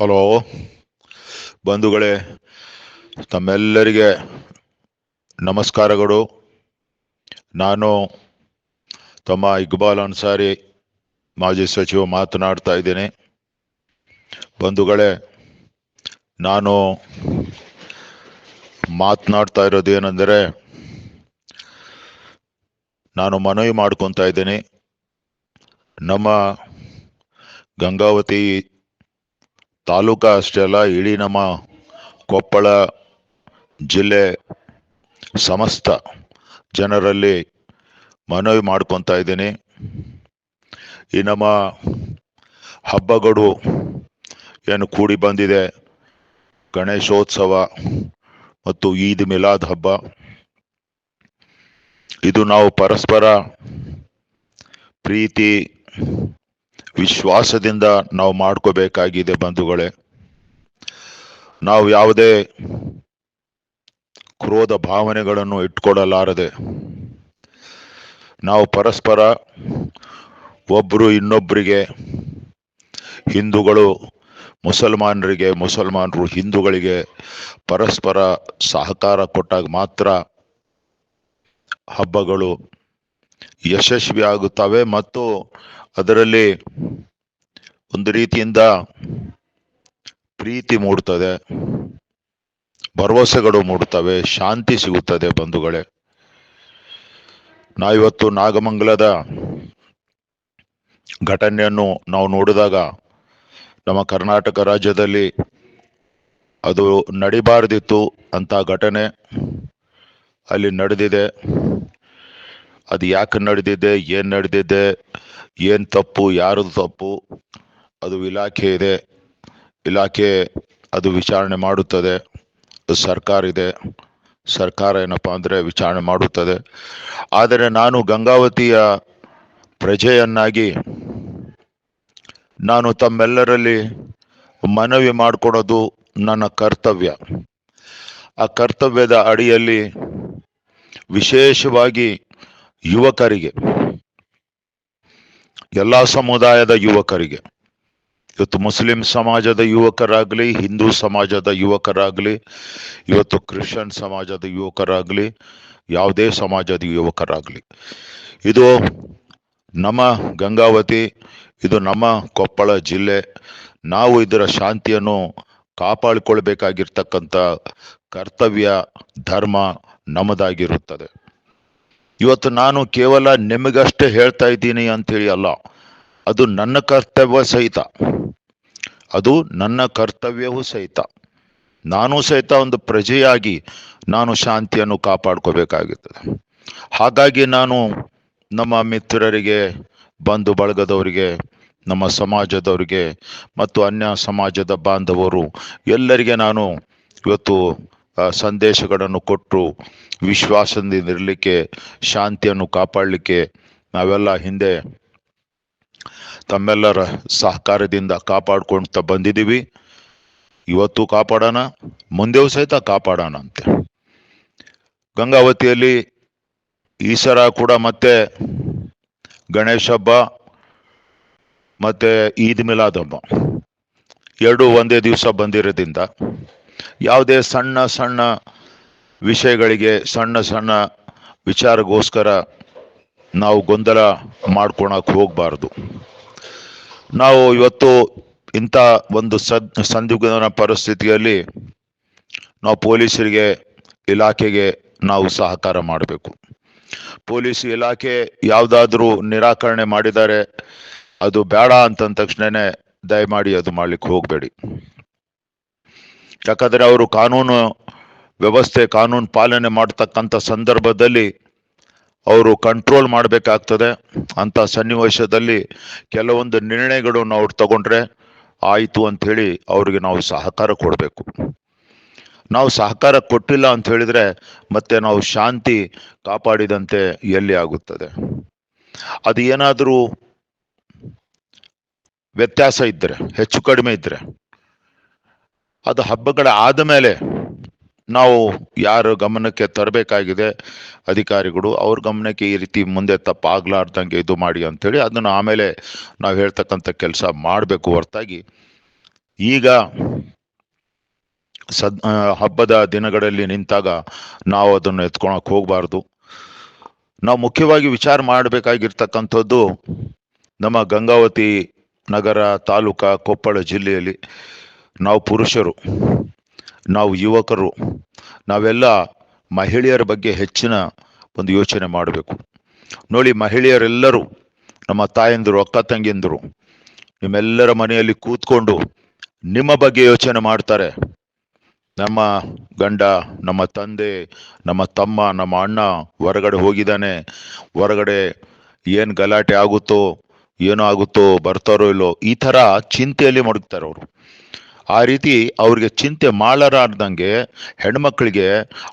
Hello. ಬಂಧುಗಳೇ, ತಮ್ಮೆಲ್ಲರಿಗೆ ನಮಸ್ಕಾರಗಳು. ನಾನು ತಮ್ಮ ಇಕ್ಬಾಲ್ ಅನ್ಸಾರಿ ಮಾಜಿ ಸಚಿವ ಮಾತನಾಡ್ತಾ ಇದ್ದೇನೆ. ಬಂಧುಗಳೇ, ನಾನು ಮಾತನಾಡ್ತಾ ಇರೋದು ಏನಂದರೆ, ನಾನು ಮನವಿ ಮಾಡ್ಕೊತಾ ಇದ್ದೇನೆ. ನಮ್ಮ ಗಂಗಾವತಿ ತಾಲೂಕಾ ಅಷ್ಟೇ ಅಲ್ಲ, ಇಡೀ ನಮ್ಮ ಕೊಪ್ಪಳ ಜಿಲ್ಲೆ ಸಮಸ್ತ ಜನರಲ್ಲಿ ಮನವಿ ಮಾಡ್ಕೊತಾ ಇದ್ದೀನಿ. ಈ ನಮ್ಮ ಹಬ್ಬಗಳು ಏನು ಕೂಡಿ ಬಂದಿದೆ. ಗಣೇಶೋತ್ಸವ ಮತ್ತು ಈದ್ ಮಿಲಾದ್ ಹಬ್ಬ. ಇದು ನಾವು ಪರಸ್ಪರ ಪ್ರೀತಿ ವಿಶ್ವಾಸದಿಂದ ನಾವು ಮಾಡ್ಕೋಬೇಕಾಗಿದೆ ಬಂಧುಗಳೇ. ನಾವು ಯಾವುದೇ ಕ್ರೋಧ ಭಾವನೆಗಳನ್ನು ಇಟ್ಕೊಡಲಾರದೆ ನಾವು ಪರಸ್ಪರ ಒಬ್ಬರು ಇನ್ನೊಬ್ಬರಿಗೆ ಹಿಂದೂಗಳು ಮುಸಲ್ಮಾನರಿಗೆ ಮುಸಲ್ಮಾನರು ಹಿಂದೂಗಳಿಗೆ ಪರಸ್ಪರ ಸಹಕಾರ ಕೊಟ್ಟಾಗ ಮಾತ್ರ ಹಬ್ಬಗಳು ಯಶಸ್ವಿ ಆಗುತ್ತವೆ ಮತ್ತು ಅದರಲ್ಲಿ ಒಂದು ರೀತಿಯಿಂದ ಪ್ರೀತಿ ಮೂಡ್ತದೆ, ಭರವಸೆಗಳು ಮೂಡ್ತವೆ, ಶಾಂತಿ ಸಿಗುತ್ತದೆ ಬಂಧುಗಳೇ. ನಾವಿವತ್ತು ನಾಗಮಂಗಲದ ಘಟನೆಯನ್ನು ನಾವು ನೋಡಿದಾಗ ನಮ್ಮ ಕರ್ನಾಟಕ ರಾಜ್ಯದಲ್ಲಿ ಅದು ನಡಿಬಾರದಿತ್ತು ಅಂತ ಘಟನೆ ಅಲ್ಲಿ ನಡೆದಿದೆ. ಅದು ಯಾಕೆ ನಡೆದಿದೆ, ಏನ್ ನಡೆದಿದೆ ಏನ್ ತಪ್ಪು, ಯಾರದು ತಪ್ಪು, ಅದು ಇಲಾಖೆ ಇದೆ. ಇಲಾಖೆ ಅದು ವಿಚಾರಣೆ ಮಾಡುತ್ತದೆ. ಸರ್ಕಾರ ಇದೆ. ಸರ್ಕಾರ ಏನಪ್ಪಾ ಅಂದ್ರೆ ವಿಚಾರಣೆ ಮಾಡುತ್ತದೆ. ಆದರೆ ನಾನು ಗಂಗಾವತಿಯ ಪ್ರಜೆಯನ್ನಾಗಿ, ನಾನು ತಮ್ಮೆಲ್ಲರಲ್ಲಿ ಮನವಿ ಮಾಡಿಕೊಡೋದು ನನ್ನ ಕರ್ತವ್ಯ. ಆ ಕರ್ತವ್ಯದ ಅಡಿಯಲ್ಲಿ ವಿಶೇಷವಾಗಿ ಯುವಕರಿಗೆ ಎಲ್ಲಾ ಸಮುದಾಯದ ಯುವಕರಿಗೆ, ಇವತ್ತು ಮುಸ್ಲಿಂ ಸಮಾಜದ ಯುವಕರಾಗ್ಲಿ, ಹಿಂದೂ ಸಮಾಜದ ಯುವಕರಾಗ್ಲಿ, ಇವತ್ತು ಕ್ರಿಶ್ಚಿಯನ್ ಸಮಾಜದ ಯುವಕರಾಗ್ಲಿ, ಯಾವುದೇ ಸಮಾಜದ ಯುವಕರಾಗ್ಲಿ, ಇದು ನಮ್ಮ ಗಂಗಾವತಿ, ಇದು ನಮ್ಮ ಕೊಪ್ಪಳ ಜಿಲ್ಲೆ, ನಾವು ಇದರ ಶಾಂತಿಯನ್ನು ಕಾಪಾಡಿಕೊಳ್ಬೇಕಾಗಿರ್ತಕ್ಕಂಥ ಕರ್ತವ್ಯ, ಧರ್ಮ ನಮ್ಮದಾಗಿರುತ್ತದೆ. ಇವತ್ತು ನಾನು ಕೇವಲ ನಿಮಗಷ್ಟೇ ಹೇಳ್ತಾ ಇದ್ದೀನಿ ಅಂತೇಳಿ ಅಲ್ಲ, ಅದು ನನ್ನ ಕರ್ತವ್ಯ ಸಹಿತ. ಅದು ನನ್ನ ಕರ್ತವ್ಯವೂ ಸಹಿತ. ನಾನು ಸಹಿತ ಒಂದು ಪ್ರಜೆಯಾಗಿ ನಾನು ಶಾಂತಿಯನ್ನು ಕಾಪಾಡ್ಕೋಬೇಕಾಗುತ್ತದೆ ಹಾಗಾಗಿ ನಾನು ನಮ್ಮ ಮಿತ್ರರಿಗೆ, ಬಂಧು ಬಳಗದವರಿಗೆ, ನಮ್ಮ ಸಮಾಜದವರಿಗೆ ಮತ್ತು ಅನ್ಯ ಸಮಾಜದ ಬಾಂಧವರು ಎಲ್ಲರಿಗೆ ನಾನು ಇವತ್ತು ಸಂದೇಶಗಳನ್ನು ಕೊಟ್ಟು ವಿಶ್ವಾಸದಿಂದ ಇರಲಿಕ್ಕೆ ಶಾಂತಿಯನ್ನು ಕಾಪಾಡಲಿಕ್ಕೆ ನಾವೆಲ್ಲ ಹಿಂದೆ ತಮ್ಮೆಲ್ಲರ ಸಹಕಾರದಿಂದ ಕಾಪಾಡ್ಕೊಳ್ತಾ ಬಂದಿದ್ದೀವಿ. ಇವತ್ತು ಕಾಪಾಡೋಣ, ಮುಂದೆಯೂ ಸಹಿತ ಕಾಪಾಡೋಣ ಅಂತೆ. ಗಂಗಾವತಿಯಲ್ಲಿ ಈ ಸರ ಕೂಡ ಮತ್ತೆ ಗಣೇಶ ಹಬ್ಬ, ಮತ್ತೆ ಈದ್ ಮಿಲಾದ್ ಹಬ್ಬ. ಎರಡು ಒಂದೇ ದಿವಸ ಬಂದಿರೋದ್ರಿಂದ ಯಾವುದೇ ಸಣ್ಣ ಸಣ್ಣ ವಿಷಯಗಳಿಗೆ ಸಣ್ಣ ಸಣ್ಣ ವಿಚಾರಗೋಸ್ಕರ ನಾವು ಗೊಂದಲ ಮಾಡ್ಕೊಳಕ್ ಹೋಗಬಾರ್ದು. ನಾವು ಇವತ್ತು ಇಂಥ ಒಂದು ಸದ್, ಸಂದಿಗ್ಧನ ಪರಿಸ್ಥಿತಿಯಲ್ಲಿ ನಾವು ಪೊಲೀಸರಿಗೆ, ಇಲಾಖೆಗೆ ನಾವು ಸಹಕಾರ ಮಾಡಬೇಕು. ಪೊಲೀಸ್ ಇಲಾಖೆ ಯಾವುದಾದ್ರೂ ನಿರಾಕರಣೆ ಮಾಡಿದ್ದಾರೆ ಅದು ಬೇಡ ಅಂತಂದ ತಕ್ಷಣನೇ ದಯಮಾಡಿ ಅದು ಮಾಡ್ಲಿಕ್ಕೆ ಹೋಗಬೇಡಿ. ಯಾಕಂದ್ರೆ ಅವರು ಕಾನೂನು ವ್ಯವಸ್ಥೆ, ಕಾನೂನು ಪಾಲನೆ ಮಾಡ್ತಕ್ಕಂಥ ಸಂದರ್ಭದಲ್ಲಿ ಅವರು ಕಂಟ್ರೋಲ್ ಮಾಡಬೇಕಾಗ್ತದೆ. ಅಂತ ಸನ್ನಿವೇಶದಲ್ಲಿ ಕೆಲವೊಂದು ನಿರ್ಣಯಗಳನ್ನು ಅವ್ರು ತಗೊಂಡ್ರೆ ಆಯಿತು ಅಂತ ಹೇಳಿ ಅವ್ರಿಗೆ ನಾವು ಸಹಕಾರ ಕೊಡಬೇಕು. ನಾವು ಸಹಕಾರ ಕೊಟ್ಟಿಲ್ಲ ಅಂತ ಹೇಳಿದ್ರೆ ಮತ್ತೆ ನಾವು ಶಾಂತಿ ಕಾಪಾಡಿದಂತೆ ಎಲ್ಲಿ ಆಗುತ್ತದೆ? ಅದು ಏನಾದರೂ ವ್ಯತ್ಯಾಸ ಇದ್ರೆ ಹೆಚ್ಚು ಕಡಿಮೆ ಇದ್ರೆ ಅದು ಹಬ್ಬಗಳ ಆದ ಮೇಲೆ ನಾವು ಯಾರು ಗಮನಕ್ಕೆ ತರಬೇಕಾಗಿದೆ ಅಧಿಕಾರಿಗಳು, ಅವ್ರ ಗಮನಕ್ಕೆ ಈ ರೀತಿ ಮುಂದೆ ತಪ್ಪಾಗ್ಲಾರ್ದಂಗೆ ಇದು ಮಾಡಿ ಅಂತೇಳಿ ಅದನ್ನ ಆಮೇಲೆ ನಾವು ಹೇಳ್ತಕ್ಕಂಥ ಕೆಲಸ ಮಾಡಬೇಕು ಹೊರತಾಗಿ. ಈಗ ಸದ್ ಹಬ್ಬದ ದಿನಗಳಲ್ಲಿ ನಿಂತಾಗ ನಾವು ಅದನ್ನು ಎತ್ಕೊಳಕ್ಕೆ ಹೋಗಬಾರ್ದು. ನಾವು ಮುಖ್ಯವಾಗಿ ವಿಚಾರ ಮಾಡಬೇಕಾಗಿರ್ತಕ್ಕಂಥದ್ದು ನಮ್ಮ ಗಂಗಾವತಿ ನಗರ ತಾಲೂಕಾ ಕೊಪ್ಪಳ ಜಿಲ್ಲೆಯಲ್ಲಿ. ನಾವು ಪುರುಷರು, ನಾವು ಯುವಕರು, ನಾವೆಲ್ಲ ಮಹಿಳೆಯರ ಬಗ್ಗೆ ಹೆಚ್ಚಿನ ಒಂದು ಯೋಚನೆ ಮಾಡಬೇಕು. ನೋಡಿ, ಮಹಿಳೆಯರೆಲ್ಲರೂ, ನಮ್ಮ ತಾಯಂದಿರು, ಅಕ್ಕ ತಂಗಿಯಂದರು, ನಿಮ್ಮೆಲ್ಲರ ಮನೆಯಲ್ಲಿ ಕೂತ್ಕೊಂಡು ನಿಮ್ಮ ಬಗ್ಗೆ ಯೋಚನೆ ಮಾಡ್ತಾರೆ. ನಮ್ಮ ಗಂಡ, ನಮ್ಮ ತಂದೆ, ನಮ್ಮ ತಮ್ಮ, ನಮ್ಮ ಅಣ್ಣ ಹೊರಗಡೆ ಹೋಗಿದ್ದಾನೆ. ಹೊರಗಡೆ ಏನು ಗಲಾಟೆ ಆಗುತ್ತೋ, ಏನೋ ಆಗುತ್ತೋ, ಬರ್ತಾರೋ ಇಲ್ಲೋ, ಈ ಥರ ಚಿಂತೆಯಲ್ಲಿ ಮಡಗ್ತಾರೆ ಅವರು. ಆ ರೀತಿ ಅವ್ರಿಗೆ ಚಿಂತೆ ಮಾಡಲಾರ್ದಂಗೆ ಹೆಣ್ಮಕ್ಳಿಗೆ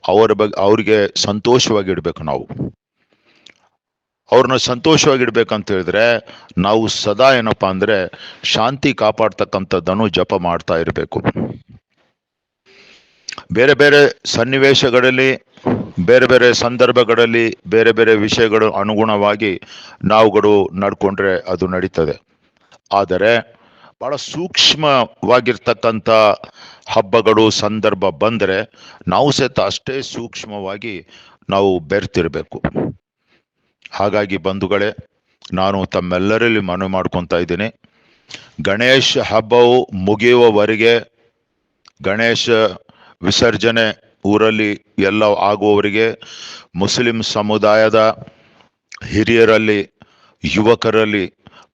ಅವರ ಬಗ್ಗೆ ಅವ್ರಿಗೆ ಸಂತೋಷವಾಗಿಡ್ಬೇಕು ನಾವು. ಅವ್ರನ್ನ ಸಂತೋಷವಾಗಿಡ್ಬೇಕಂತ ಹೇಳಿದ್ರೆ ನಾವು ಸದಾ ಏನಪ್ಪಾ ಅಂದ್ರೆ ಶಾಂತಿ ಕಾಪಾಡ್ತಕ್ಕಂಥದ್ದನ್ನು ಜಪ ಮಾಡ್ತಾ ಇರಬೇಕು. ಬೇರೆ ಬೇರೆ ಸನ್ನಿವೇಶಗಳಲ್ಲಿ, ಬೇರೆ ಬೇರೆ ಸಂದರ್ಭಗಳಲ್ಲಿ, ಬೇರೆ ಬೇರೆ ವಿಷಯಗಳು ಅನುಗುಣವಾಗಿ ನಾವುಗಳು ನಡ್ಕೊಂಡ್ರೆ ಅದು ನಡೀತದೆ. ಆದರೆ ಬಹಳ ಸೂಕ್ಷ್ಮವಾಗಿರ್ತಕ್ಕಂಥ ಹಬ್ಬಗಳು, ಸಂದರ್ಭ ಬಂದರೆ ನಾವು ಸಹಿತ ಅಷ್ಟೇ ಸೂಕ್ಷ್ಮವಾಗಿ ನಾವು ಬೆರ್ತಿರಬೇಕು. ಹಾಗಾಗಿ ಬಂಧುಗಳೇ, ನಾನು ತಮ್ಮೆಲ್ಲರಲ್ಲಿ ಮನವಿ ಮಾಡ್ಕೊತಾ ಇದ್ದೀನಿ. ಗಣೇಶ ಹಬ್ಬವು ಮುಗಿಯುವವರೆಗೆ ಗಣೇಶ ವಿಸರ್ಜನೆ ಊರಲ್ಲಿ ಎಲ್ಲ ಆಗುವವರಿಗೆ ಮುಸ್ಲಿಂ ಸಮುದಾಯದ ಹಿರಿಯರಲ್ಲಿ, ಯುವಕರಲ್ಲಿ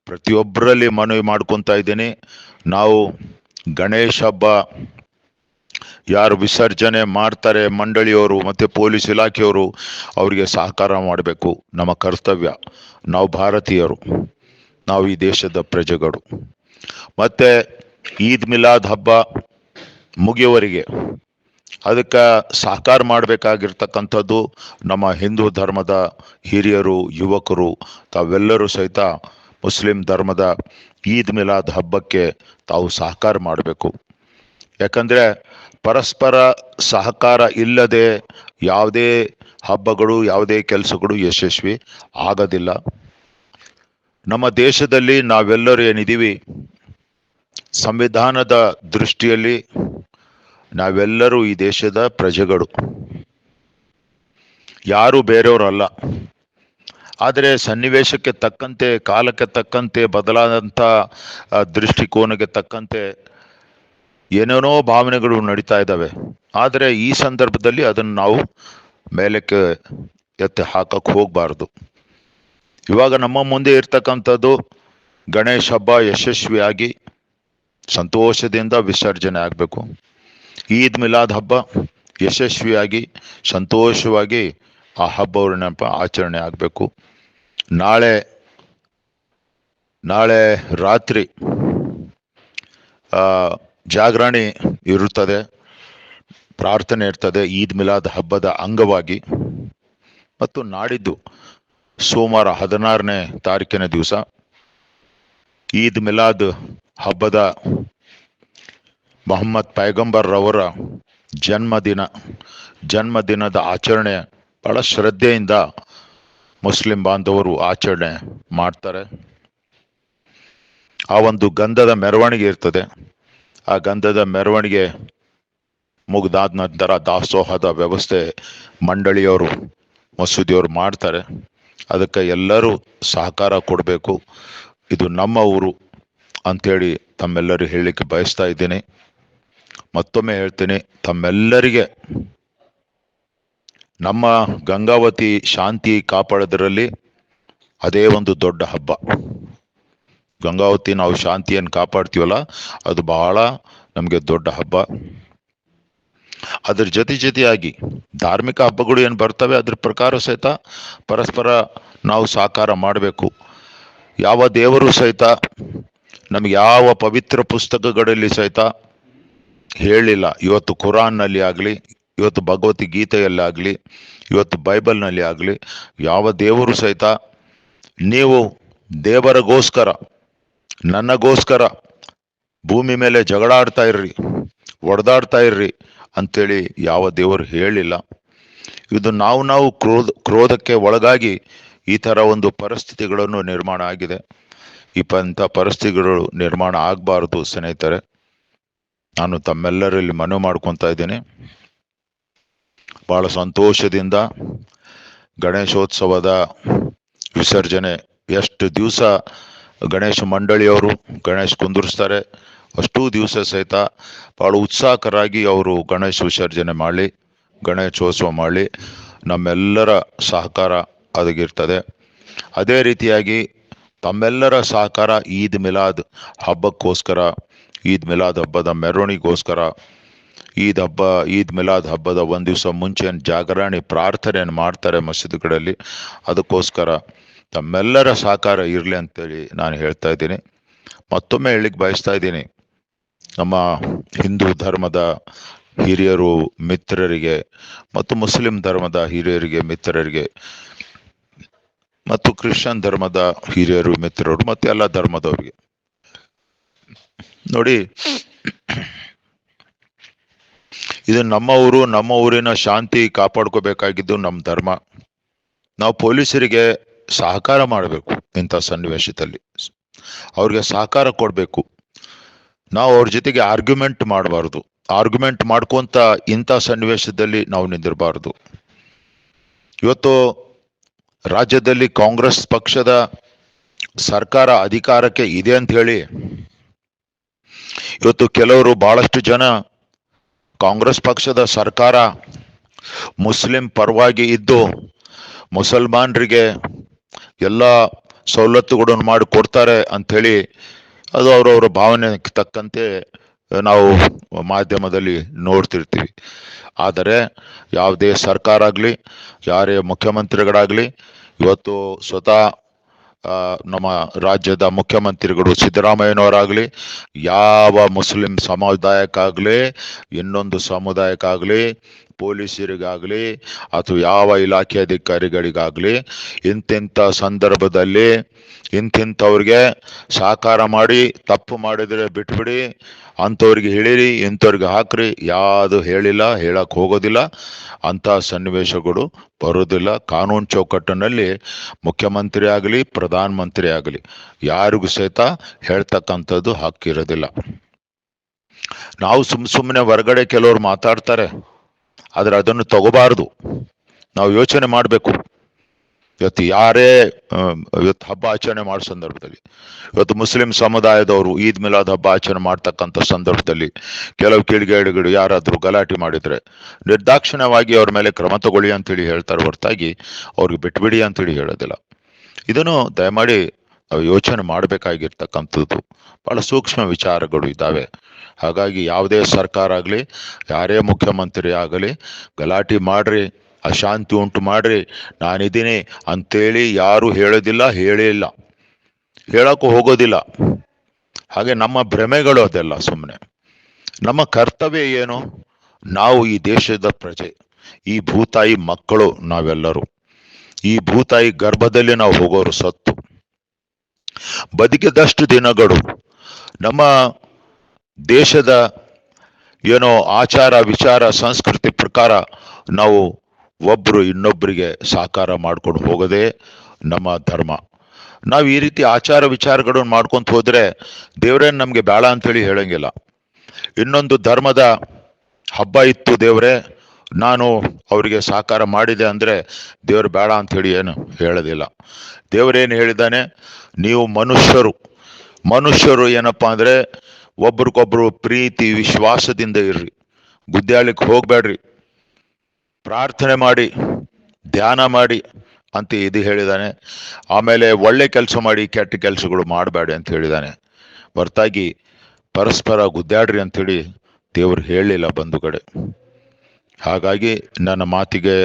ಪ್ರತಿಯೊಬ್ಬರಲ್ಲಿ ಮನವಿ ಮಾಡ್ಕೊತಾ ಇದ್ದೀನಿ. ನಾವು ಗಣೇಶ ಹಬ್ಬ ಯಾರು ವಿಸರ್ಜನೆ ಮಾಡ್ತಾರೆ ಮಂಡಳಿಯವರು ಮತ್ತೆ ಪೊಲೀಸ್ ಇಲಾಖೆಯವರು ಅವರಿಗೆ ಸಹಕಾರ ಮಾಡಬೇಕು. ನಮ್ಮ ಕರ್ತವ್ಯ ನಾವು ಭಾರತೀಯರು, ನಾವು ಈ ದೇಶದ ಪ್ರಜೆಗಳು. ಮತ್ತೆ ಈದ್ ಮಿಲಾದ್ ಹಬ್ಬ ಮುಗಿಯುವವರೆಗೆ ಅದಕ್ಕೆ ಸಹಕಾರ ಮಾಡಬೇಕಾಗಿರ್ತಕ್ಕಂಥದ್ದು ನಮ್ಮ ಹಿಂದೂ ಧರ್ಮದ ಹಿರಿಯರು, ಯುವಕರು ತಾವೆಲ್ಲರೂ ಸಹಿತ ಮುಸ್ಲಿಂ ಧರ್ಮದ ಈದ್ ಮಿಲಾದ್ ಹಬ್ಬಕ್ಕೆ ತಾವು ಸಹಕಾರ ಮಾಡಬೇಕು. ಯಾಕಂದ್ರೆ ಪರಸ್ಪರ ಸಹಕಾರ ಇಲ್ಲದೆ ಯಾವುದೇ ಹಬ್ಬಗಳು, ಯಾವುದೇ ಕೆಲಸಗಳು ಯಶಸ್ವಿ ಆಗೋದಿಲ್ಲ. ನಮ್ಮ ದೇಶದಲ್ಲಿ ನಾವೆಲ್ಲರೂ ಏನಿದ್ದೀವಿ? ಸಂವಿಧಾನದ ದೃಷ್ಟಿಯಲ್ಲಿ ನಾವೆಲ್ಲರೂ ಈ ದೇಶದ ಪ್ರಜೆಗಳು. ಯಾರು ಬೇರೆಯವರಲ್ಲ. ಆದರೆ ಸನ್ನಿವೇಶಕ್ಕೆ ತಕ್ಕಂತೆ, ಕಾಲಕ್ಕೆ ತಕ್ಕಂತೆ, ಬದಲಾದಂಥ ದೃಷ್ಟಿಕೋನಕ್ಕೆ ತಕ್ಕಂತೆ ಏನೇನೋ ಭಾವನೆಗಳು ನಡೀತಾ ಇದ್ದಾವೆ. ಆದರೆ ಈ ಸಂದರ್ಭದಲ್ಲಿ ಅದನ್ನು ನಾವು ಮೇಲಕ್ಕೆ ಎತ್ತಿ ಹಾಕಕ್ಕೆ ಹೋಗಬಾರ್ದು. ಇವಾಗ ನಮ್ಮ ಮುಂದೆ ಇರ್ತಕ್ಕಂಥದ್ದು ಗಣೇಶ ಹಬ್ಬ ಯಶಸ್ವಿಯಾಗಿ ಸಂತೋಷದಿಂದ ವಿಸರ್ಜನೆ ಆಗಬೇಕು. ಈದ್ ಮಿಲಾದ್ ಹಬ್ಬ ಯಶಸ್ವಿಯಾಗಿ, ಸಂತೋಷವಾಗಿ ಆ ಹಬ್ಬವನ್ನ ಆಚರಣೆ ಆಗಬೇಕು. ನಾಳೆ ನಾಳೆ ರಾತ್ರಿ ಜಾಗರಣೆ ಇರುತ್ತದೆ, ಪ್ರಾರ್ಥನೆ ಇರ್ತದೆ, ಈದ್ ಮಿಲಾದ್ ಹಬ್ಬದ ಅಂಗವಾಗಿ. ಮತ್ತು ನಾಡಿದ್ದು ಸೋಮವಾರ ಹದಿನಾರನೇ ತಾರೀಕಿನ ದಿವಸ ಈದ್ ಮಿಲಾದ್ ಹಬ್ಬದ ಮೊಹಮ್ಮದ್ ಪೈಗಂಬರ್ ರವರ ಜನ್ಮದಿನ, ಜನ್ಮದಿನದ ಆಚರಣೆ ಬಹಳ ಶ್ರದ್ಧೆಯಿಂದ ಮುಸ್ಲಿಂ ಬಾಂಧವರು ಆಚರಣೆ ಮಾಡ್ತಾರೆ. ಆ ಒಂದು ಗಂಧದ ಮೆರವಣಿಗೆ ಇರ್ತದೆ. ಆ ಗಂಧದ ಮೆರವಣಿಗೆ ಮುಗ್ದಾದ ನಂತರ ದಾಸೋಹದ ವ್ಯವಸ್ಥೆ ಮಂಡಳಿಯವರು, ಮಸೂದಿಯವರು ಮಾಡ್ತಾರೆ. ಅದಕ್ಕೆ ಎಲ್ಲರೂ ಸಹಕಾರ ಕೊಡಬೇಕು. ಇದು ನಮ್ಮ ಊರು ಅಂಥೇಳಿ ತಮ್ಮೆಲ್ಲರೂ ಹೇಳಲಿಕ್ಕೆ ಬಯಸ್ತಾ ಇದ್ದೀನಿ. ಮತ್ತೊಮ್ಮೆ ಹೇಳ್ತೀನಿ, ತಮ್ಮೆಲ್ಲರಿಗೆ ನಮ್ಮ ಗಂಗಾವತಿ ಶಾಂತಿ ಕಾಪಾಡೋದರಲ್ಲಿ ಅದೇ ಒಂದು ದೊಡ್ಡ ಹಬ್ಬ. ಗಂಗಾವತಿ ನಾವು ಶಾಂತಿಯನ್ನು ಕಾಪಾಡ್ತೀವಲ್ಲ, ಅದು ಬಹಳ ನಮಗೆ ದೊಡ್ಡ ಹಬ್ಬ. ಅದ್ರ ಜೊತೆ ಜೊತೆಯಾಗಿ ಧಾರ್ಮಿಕ ಹಬ್ಬಗಳು ಏನು ಬರ್ತವೆ ಅದ್ರ ಪ್ರಕಾರ ಸಹಿತ ಪರಸ್ಪರ ನಾವು ಸಾಕಾರ ಮಾಡಬೇಕು. ಯಾವ ದೇವರು ಸಹಿತ, ನಮ್ಗೆ ಯಾವ ಪವಿತ್ರ ಪುಸ್ತಕಗಳಲ್ಲಿ ಸಹಿತ ಹೇಳಿಲ್ಲ. ಇವತ್ತು ಕುರಾನ್ನಲ್ಲಿ ಆಗಲಿ ಇವತ್ತು ಭಗವದ್ಗೀತೆಯಲ್ಲಾಗಲಿ, ಇವತ್ತು ಬೈಬಲ್ನಲ್ಲಿ ಆಗಲಿ ಯಾವ ದೇವರು ಸಹಿತ ನೀವು ದೇವರಗೋಸ್ಕರ ನನಗೋಸ್ಕರ ಭೂಮಿ ಮೇಲೆ ಜಗಳಾಡ್ತಾ ಇರ್ರಿ, ಒಡೆದಾಡ್ತಾ ಇರ್ರಿ ಅಂಥೇಳಿ ಯಾವ ದೇವರು ಹೇಳಿಲ್ಲ. ಇದು ನಾವು ನಾವು ಕ್ರೋಧ, ಕ್ರೋಧಕ್ಕೆ ಒಳಗಾಗಿ ಈ ಥರ ಒಂದು ಪರಿಸ್ಥಿತಿಗಳನ್ನು ನಿರ್ಮಾಣ ಆಗಿದೆ. ಈ ಪಂಥ ಪರಿಸ್ಥಿತಿಗಳು ನಿರ್ಮಾಣ ಆಗಬಾರ್ದು ಸ್ನೇಹಿತರೆ. ನಾನು ತಮ್ಮೆಲ್ಲರಲ್ಲಿ ಮನವಿ ಮಾಡ್ಕೊತಾ ಇದ್ದೀನಿ. ಬಹಳ ಸಂತೋಷದಿಂದ ಗಣೇಶೋತ್ಸವದ ವಿಸರ್ಜನೆ. ಎಷ್ಟು ದಿವಸ ಗಣೇಶ ಮಂಡಳಿಯವರು ಗಣೇಶ ಕುಂದಿರ್ಸ್ತಾರೆ, ಅಷ್ಟೂ ದಿವಸ ಸಹಿತ ಬಹಳ ಉತ್ಸಾಹಕರಾಗಿ ಅವರು ಗಣೇಶ ವಿಸರ್ಜನೆ ಮಾಡಿ, ಗಣೇಶೋತ್ಸವ ಮಾಡಿ ನಮ್ಮೆಲ್ಲರ ಸಹಕಾರ ಅದಗಿರ್ತದೆ. ಅದೇ ರೀತಿಯಾಗಿ ತಮ್ಮೆಲ್ಲರ ಸಹಕಾರ ಈದ್ ಮಿಲಾದ್ ಹಬ್ಬಕ್ಕೋಸ್ಕರ, ಈದ್ ಮಿಲಾದ್ ಹಬ್ಬದ ಮೆರವಣಿಗೋಸ್ಕರ ಈದ್ ಹಬ್ಬ, ಈದ್ ಮಿಲಾದ್ ಹಬ್ಬದ ಒಂದು ದಿವಸ ಮುಂಚೆ ಜಾಗರಣೆ, ಪ್ರಾರ್ಥನೆಯನ್ನು ಮಾಡ್ತಾರೆ ಮಸೀದಿಗಳಲ್ಲಿ. ಅದಕ್ಕೋಸ್ಕರ ತಮ್ಮೆಲ್ಲರ ಸಹಕಾರ ಇರಲಿ ಅಂತೇಳಿ ನಾನು ಹೇಳ್ತಾ ಇದ್ದೀನಿ. ಮತ್ತೊಮ್ಮೆ ಹೇಳಿಕ್ ಬಯಸ್ತಾ ಇದ್ದೀನಿ. ನಮ್ಮ ಹಿಂದೂ ಧರ್ಮದ ಹಿರಿಯರು, ಮಿತ್ರರಿಗೆ ಮತ್ತು ಮುಸ್ಲಿಂ ಧರ್ಮದ ಹಿರಿಯರಿಗೆ, ಮಿತ್ರರಿಗೆ ಮತ್ತು ಕ್ರಿಶ್ಚಿಯನ್ ಧರ್ಮದ ಹಿರಿಯರು, ಮಿತ್ರರು ಮತ್ತು ಎಲ್ಲ ಧರ್ಮದವರಿಗೆ. ನೋಡಿ ಇದು ನಮ್ಮ ಊರು, ನಮ್ಮ ಊರಿನ ಶಾಂತಿ ಕಾಪಾಡ್ಕೋಬೇಕಾಗಿದ್ದು ನಮ್ಮ ಧರ್ಮ. ನಾವು ಪೊಲೀಸರಿಗೆ ಸಹಕಾರ ಮಾಡಬೇಕು ಇಂಥ ಸನ್ನಿವೇಶದಲ್ಲಿ. ಅವ್ರಿಗೆ ಸಹಕಾರ ಕೊಡಬೇಕು. ನಾವು ಅವ್ರ ಜೊತೆಗೆ ಆರ್ಗ್ಯುಮೆಂಟ್ ಮಾಡಬಾರ್ದು. ಆರ್ಗ್ಯುಮೆಂಟ್ ಮಾಡ್ಕೊಂತ ಇಂಥ ಸನ್ನಿವೇಶದಲ್ಲಿ ನಾವು ನಿಂದಿರಬಾರ್ದು. ಇವತ್ತು ರಾಜ್ಯದಲ್ಲಿ ಕಾಂಗ್ರೆಸ್ ಪಕ್ಷದ ಸರ್ಕಾರ ಅಧಿಕಾರಕ್ಕೆ ಇದೆ ಅಂತ ಹೇಳಿ, ಇವತ್ತು ಕೆಲವರು ಬಹಳಷ್ಟು ಜನ ಕಾಂಗ್ರೆಸ್ ಪಕ್ಷದ ಸರ್ಕಾರ ಮುಸ್ಲಿಂ ಪರವಾಗಿ ಇದ್ದು ಮುಸಲ್ಮಾನರಿಗೆ ಎಲ್ಲ ಸವಲತ್ತುಗಳನ್ನು ಮಾಡಿ ಕೊಡ್ತಾರೆ ಅಂಥೇಳಿ ಅದು ಅವರವರ ಭಾವನೆಗೆ ತಕ್ಕಂತೆ ನಾವು ಮಾಧ್ಯಮದಲ್ಲಿ ನೋಡ್ತಿರ್ತೀವಿ. ಆದರೆ ಯಾವುದೇ ಸರ್ಕಾರ ಆಗಲಿ ಯಾರೇ ಮುಖ್ಯಮಂತ್ರಿಗಳಾಗಲಿ, ಇವತ್ತು ಸ್ವತಃ ನಮ್ಮ ರಾಜ್ಯದ ಮುಖ್ಯಮಂತ್ರಿಗಳು ಸಿದ್ದರಾಮಯ್ಯನವರಾಗಲಿ ಯಾವ ಮುಸ್ಲಿಂ ಸಮುದಾಯಕ್ಕಾಗಲಿ ಇನ್ನೊಂದು ಸಮುದಾಯಕ್ಕಾಗಲಿ ಪೊಲೀಸರಿಗಾಗಲಿ ಅಥವಾ ಯಾವ ಇಲಾಖೆ ಅಧಿಕಾರಿಗಳಿಗಾಗಲಿ ಇಂತಿಂಥ ಸಂದರ್ಭದಲ್ಲಿ ಇಂತಿಂಥವ್ರಿಗೆ ಸಹಕಾರ ಮಾಡಿ, ತಪ್ಪು ಮಾಡಿದರೆ ಬಿಟ್ಬಿಡಿ, ಅಂಥವ್ರಿಗೆ ಹೇಳಿರಿ, ಇಂಥವ್ರಿಗೆ ಹಾಕ್ರಿ, ಯಾವುದು ಹೇಳಿಲ್ಲ, ಹೇಳಕ್ ಹೋಗೋದಿಲ್ಲ. ಅಂಥ ಸನ್ನಿವೇಶಗಳು ಬರೋದಿಲ್ಲ ಕಾನೂನು ಚೌಕಟ್ಟಿನಲ್ಲಿ ಮುಖ್ಯಮಂತ್ರಿ ಆಗಲಿ ಪ್ರಧಾನ ಮಂತ್ರಿ ಆಗಲಿ ಯಾರಿಗೂ ಸಹಿತ ಹೇಳ್ತಕ್ಕಂಥದ್ದು ಹಕ್ಕಿರೋದಿಲ್ಲ. ನಾವು ಸುಮ್ಮ ಸುಮ್ಮನೆ ಹೊರಗಡೆ ಕೆಲವರು ಮಾತಾಡ್ತಾರೆ. ಆದ್ರೆ ಅದನ್ನು ತಗೋಬಾರ್ದು. ನಾವು ಯೋಚನೆ ಮಾಡಬೇಕು. ಇವತ್ತು ಯಾರೇ ಇವತ್ತು ಹಬ್ಬ ಆಚರಣೆ ಮಾಡೋ ಸಂದರ್ಭದಲ್ಲಿ, ಇವತ್ತು ಮುಸ್ಲಿಂ ಸಮುದಾಯದವರು ಈದ್ ಮಿಲಾದ್ ಹಬ್ಬ ಆಚರಣೆ ಮಾಡ್ತಕ್ಕಂಥ ಸಂದರ್ಭದಲ್ಲಿ ಕೆಲವು ಕಿಡಿಗೇಡಿಗಳು ಯಾರಾದರೂ ಗಲಾಟೆ ಮಾಡಿದ್ರೆ ನಿರ್ದಾಕ್ಷಿಣ್ಯವಾಗಿ ಅವ್ರ ಮೇಲೆ ಕ್ರಮ ತಗೊಳ್ಳಿ ಅಂತೇಳಿ ಹೇಳ್ತಾರೆ ಹೊರತಾಗಿ ಅವ್ರಿಗೆ ಬಿಟ್ಬಿಡಿ ಅಂತೇಳಿ ಹೇಳೋದಿಲ್ಲ. ಇದನ್ನು ದಯಮಾಡಿ ಯೋಚನೆ ಮಾಡಬೇಕಾಗಿರ್ತಕ್ಕಂಥದ್ದು ಬಹಳ ಸೂಕ್ಷ್ಮ ವಿಚಾರಗಳು ಇದ್ದಾವೆ. ಹಾಗಾಗಿ ಯಾವುದೇ ಸರ್ಕಾರ ಆಗಲಿ, ಯಾರೇ ಮುಖ್ಯಮಂತ್ರಿ ಆಗಲಿ, ಗಲಾಟೆ ಮಾಡ್ರಿ, ಅಶಾಂತಿ ಉಂಟು ಮಾಡ್ರಿ, ನಾನಿದ್ದೀನಿ ಅಂತೇಳಿ ಯಾರು ಹೇಳೋದಿಲ್ಲ, ಹೇಳೇ ಇಲ್ಲ. ಹೇಳೋಕ್ಕೂ ಹೋಗೋದಿಲ್ಲ. ಹಾಗೆ ನಮ್ಮ ಭ್ರಮೆಗಳು ಅದೆಲ್ಲ ಸುಮ್ಮನೆ ನಮ್ಮ ಕರ್ತವ್ಯ ಏನು? ನಾವು ಈ ದೇಶದ ಪ್ರಜೆ, ಈ ಭೂತಾಯಿ ಮಕ್ಕಳು ನಾವೆಲ್ಲರೂ. ಈ ಭೂತಾಯಿ ಗರ್ಭದಲ್ಲಿ ನಾವು ಹೋಗೋರು ಸತ್ತು. ಬದುಕಿದಷ್ಟು ದಿನಗಳು ನಮ್ಮ ದೇಶದ ಏನೋ ಆಚಾರ, ವಿಚಾರ, ಸಂಸ್ಕೃತಿ ಪ್ರಕಾರ ನಾವು ಒಬ್ಬರು ಇನ್ನೊಬ್ಬರಿಗೆ ಸಾಕಾರ ಮಾಡ್ಕೊಂಡು ಹೋಗೋದೇ ನಮ್ಮ ಧರ್ಮ. ನಾವು ಈ ರೀತಿ ಆಚಾರ, ವಿಚಾರಗಳನ್ನು ಮಾಡ್ಕೊಂತ ಹೋದರೆ ದೇವರೇ ನಮಗೆ ಬೇಡ ಅಂತೇಳಿ ಹೇಳೋಂಗಿಲ್ಲ. ಇನ್ನೊಂದು ಧರ್ಮದ ಹಬ್ಬ ಇತ್ತು ದೇವರೇ, ನಾನು ಅವರಿಗೆ ಸಹಕಾರ ಮಾಡಿದೆ ಅಂದ್ರೆ ದೇವರು ಬೇಡ ಅಂತ ಹೇಳಿ ಏನು ಹೇಳೋದಿಲ್ಲ. ದೇವರೇನು ಹೇಳಿದ್ದಾನೆ, ನೀವು ಮನುಷ್ಯರು. ಮನುಷ್ಯರು ಏನಪ್ಪಾ ಅಂದ್ರೆ ಒಬ್ರಿಗೊಬ್ರು ಪ್ರೀತಿ, ವಿಶ್ವಾಸದಿಂದ ಇರ್ರಿ. ಗುದ್ದಾಳಿಕ್ ಹೋಗ್ಬೇಡ್ರಿ. ಪ್ರಾರ್ಥನೆ ಮಾಡಿ, ಧ್ಯಾನ ಮಾಡಿ ಅಂತ ಇದು ಹೇಳಿದಾನೆ. ಆಮೇಲೆ ಒಳ್ಳೆ ಕೆಲಸ ಮಾಡಿ, ಕೆಟ್ಟ ಕೆಲಸಗಳು ಮಾಡಬೇಡಿ ಅಂತ ಹೇಳಿದಾನೆ. ಹೊರತಾಗಿ ಪರಸ್ಪರ ಗುದ್ದಾಡ್ರಿ ಅಂತೇಳಿ ದೇವ್ರು ಹೇಳಿಲ್ಲ ಬಂಧುಗಡೆ ಹಾಗಾಗಿ ನನ್ನ ಮಾತಿಗೆ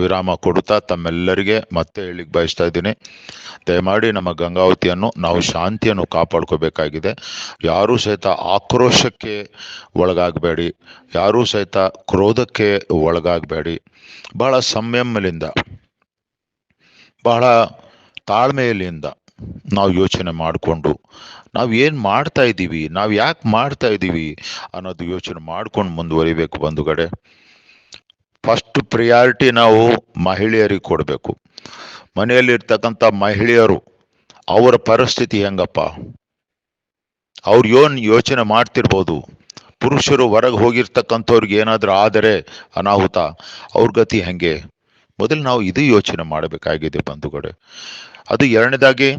ವಿರಾಮ ಕೊಡುತ್ತಾ ತಮ್ಮೆಲ್ಲರಿಗೆ ಮತ್ತೆ ಹೇಳಿಕ್ ಬಯಸ್ತಾ ಇದ್ದೀನಿ. ದಯಮಾಡಿ ನಮ್ಮ ಗಂಗಾವತಿಯನ್ನು, ನಾವು ಶಾಂತಿಯನ್ನು ಕಾಪಾಡ್ಕೋಬೇಕಾಗಿದೆ. ಯಾರೂ ಸಹಿತ ಆಕ್ರೋಶಕ್ಕೆ ಒಳಗಾಗಬೇಡಿ. ಯಾರೂ ಸಹಿತ ಕ್ರೋಧಕ್ಕೆ ಒಳಗಾಗಬೇಡಿ. ಬಹಳ ಸಂಯಮಲಿಂದ ಬಹಳ ತಾಳ್ಮೆಯಲ್ಲಿಂದ ನಾವು ಯೋಚನೆ ಮಾಡಿಕೊಂಡು, ನಾವು ಏನು ಮಾಡ್ತಾ ಇದ್ದೀವಿ ನಾವು ಯಾಕೆ ಮಾಡ್ತಾ ಇದ್ದೀವಿ ಅನ್ನೋದು ಯೋಚನೆ ಮಾಡ್ಕೊಂಡು ಮುಂದುವರಿಬೇಕು ಬಂಧುಗಡೆ ಫಸ್ಟ್ ಪ್ರಿಯಾರಿಟಿ ನಾವು ಮಹಿಳೆಯರಿಗೆ ಕೊಡಬೇಕು. ಮನೆಯಲ್ಲಿರ್ತಕ್ಕಂಥ ಮಹಿಳೆಯರು ಅವರ ಪರಿಸ್ಥಿತಿ ಹೆಂಗಪ್ಪ? ಅವ್ರು ಏನು ಯೋಚನೆ ಮಾಡ್ತಿರ್ಬೋದು? ಪುರುಷರು ಹೊರಗೆ ಹೋಗಿರ್ತಕ್ಕಂಥವ್ರಿಗೆ ಏನಾದರೂ ಆದರೆ ಅನಾಹುತ, ಅವ್ರ ಗತಿ ಹೆಂಗೆ? ಮೊದಲು ನಾವು ಇದು ಯೋಚನೆ ಮಾಡಬೇಕಾಗಿದೆ ಬಂಧುಗಳೇ. ಅದು ಎರಡನೇದಾಗಿ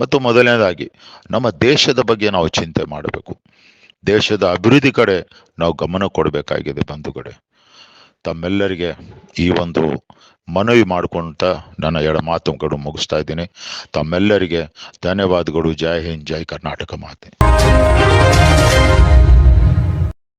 ಮತ್ತು ಮೊದಲನೇದಾಗಿ ನಮ್ಮ ದೇಶದ ಬಗ್ಗೆ ನಾವು ಚಿಂತೆ ಮಾಡಬೇಕು. ದೇಶದ ಅಭಿವೃದ್ಧಿ ಕಡೆ ನಾವು ಗಮನ ಕೊಡಬೇಕಾಗಿದೆ ಬಂಧುಗಳೇ. ತಮ್ಮೆಲ್ಲರಿಗೆ ಈ ಒಂದು ಮನವಿ ಮಾಡ್ಕೊಳ್ತಾ ನನ್ನ ಎರಡು ಮಾತುಗಳು ಮುಗಿಸ್ತಾ ಇದ್ದೀನಿ. ತಮ್ಮೆಲ್ಲರಿಗೆ ಧನ್ಯವಾದಗಳು. ಜೈ ಹಿಂದ್, ಜೈ ಕರ್ನಾಟಕ ಮಾತೆ.